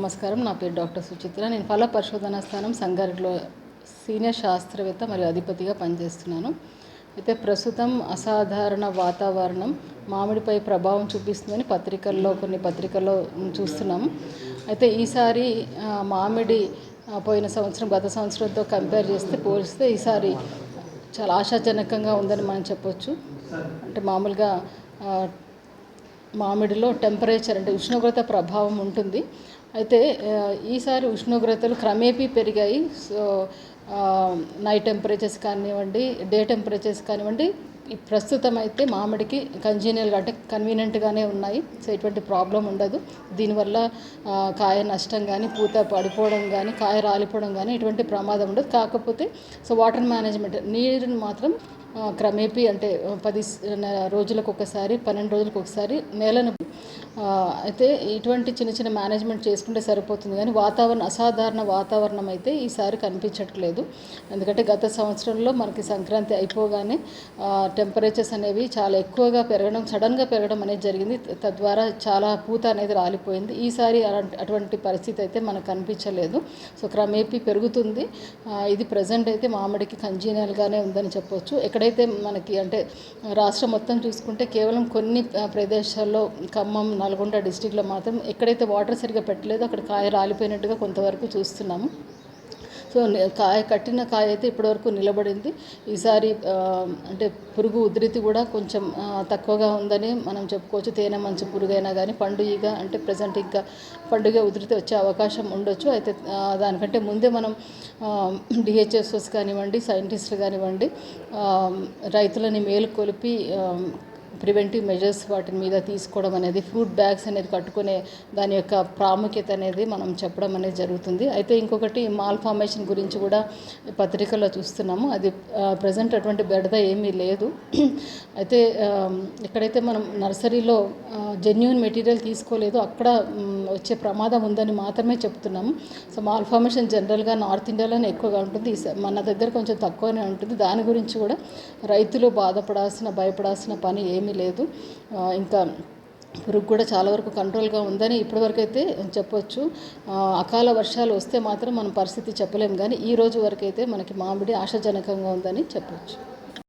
నమస్కారం. నా పేరు డాక్టర్ సుచిత్ర. నేను ఫల పరిశోధనా స్థానం సంగారెడ్డిలో సీనియర్ శాస్త్రవేత్త మరియు అధిపతిగా పనిచేస్తున్నాను. అయితే ప్రస్తుతం అసాధారణ వాతావరణం మామిడిపై ప్రభావం చూపిస్తుందని పత్రికల్లో కొన్ని పత్రికల్లో చూస్తున్నాము అయితే ఈసారి మామిడి పోయిన సంవత్సరం గత సంవత్సరంతో కంపేర్ చేస్తే పోలిస్తే ఈసారి చాలా ఆశాజనకంగా ఉందని మనం చెప్పొచ్చు. అంటే మామూలుగా మామిడిలో టెంపరేచర్ అంటే ఉష్ణోగ్రత ప్రభావం ఉంటుంది. అయితే ఈసారి ఉష్ణోగ్రతలు క్రమేపీ పెరిగాయి. సో నైట్ టెంపరేచర్స్ కానివ్వండి డే టెంపరేచర్స్ కానివ్వండి ప్రస్తుతం అయితే మామిడికి కంజీనియల్గా అంటే కన్వీనియంట్గానే ఉన్నాయి. సో ఎటువంటి ప్రాబ్లం ఉండదు. దీనివల్ల కాయ నష్టం కానీ పూత పడిపోవడం కానీ కాయ రాలిపోవడం కానీ ఎటువంటి ప్రమాదం ఉండదు. కాకపోతే సో వాటర్ మేనేజ్మెంట్ నీరుని మాత్రం క్రమేపీ అంటే పది రోజులకు ఒకసారి పన్నెండు రోజులకు ఒకసారి నేలను అయితే ఇటువంటి చిన్న చిన్న మేనేజ్మెంట్ చేసుకుంటే సరిపోతుంది కానీ వాతావరణం అసాధారణ వాతావరణం అయితే ఈసారి కనిపించట్లేదు. ఎందుకంటే గత సంవత్సరంలో మనకి సంక్రాంతి అయిపోగానే టెంపరేచర్స్ అనేవి చాలా ఎక్కువగా పెరగడం సడన్గా పెరగడం అనేది జరిగింది. తద్వారా చాలా పూత అనేది రాలిపోయింది. ఈసారి అటువంటి పరిస్థితి అయితే మనకు కనిపించలేదు. సో క్రమేపీ పెరుగుతుంది. ఇది ప్రజెంట్ అయితే మామిడికి కంజీనియల్గానే ఉందని చెప్పొచ్చు. ఎక్కడైతే మనకి అంటే రాష్ట్రం మొత్తం చూసుకుంటే కేవలం కొన్ని ప్రదేశాల్లో ఖమ్మం నల్గొండ డిస్టిక్లో మాత్రం ఎక్కడైతే వాటర్ సరిగ్గా పెట్టలేదో అక్కడ కాయ రాలిపోయినట్టుగా కొంతవరకు చూస్తున్నాము. సో కాయ కట్టిన కాయ అయితే ఇప్పటివరకు నిలబడింది. ఈసారి అంటే పురుగు ఉధృతి కూడా కొంచెం తక్కువగా ఉందని మనం చెప్పుకోవచ్చు. తేనె మంచి పురుగైనా కానీ పండుగ అంటే ప్రజెంట్ ఇంకా పండుగ ఉధృతి వచ్చే అవకాశం ఉండొచ్చు. అయితే దానికంటే ముందే మనం డిహెచ్ఎస్ఎస్ కానివ్వండి సైంటిస్టులు కానివ్వండి రైతులని మేలు కొలిపి ప్రివెంటివ్ మెజర్స్ వాటి మీద తీసుకోవడం అనేది ఫ్రూట్ బ్యాగ్స్ అనేది కట్టుకునే దాని యొక్క ప్రాముఖ్యత అనేది మనం చెప్పడం అనేది జరుగుతుంది. అయితే ఇంకొకటి మాల్ ఫార్మేషన్ గురించి కూడా పత్రికల్లో చూస్తున్నాము. అది ప్రజెంట్ అటువంటి బెడద ఏమీ లేదు. అయితే ఎక్కడైతే మనం నర్సరీలో జెన్యున్ మెటీరియల్ తీసుకోలేదో అక్కడ వచ్చే ప్రమాదం ఉందని మాత్రమే చెప్తున్నాము. సో మాల్ ఫార్మేషన్ జనరల్గా నార్త్ ఇండియాలోనే ఎక్కువగా ఉంటుంది. మన దగ్గర కొంచెం తక్కువనే ఉంటుంది. దాని గురించి కూడా రైతులు బాధపడాల్సిన భయపడాల్సిన పని ఏమీ లేదు. ఇంకా పురుగు కూడా చాలా వరకు కంట్రోల్గా ఉందని ఇప్పటివరకు అయితే చెప్పొచ్చు అకాల వర్షాలు వస్తే మాత్రం మనం పరిస్థితి చెప్పలేము కానీ ఈ రోజు వరకు అయితే మనకి మామిడి ఆశాజనకంగా ఉందని చెప్పొచ్చు.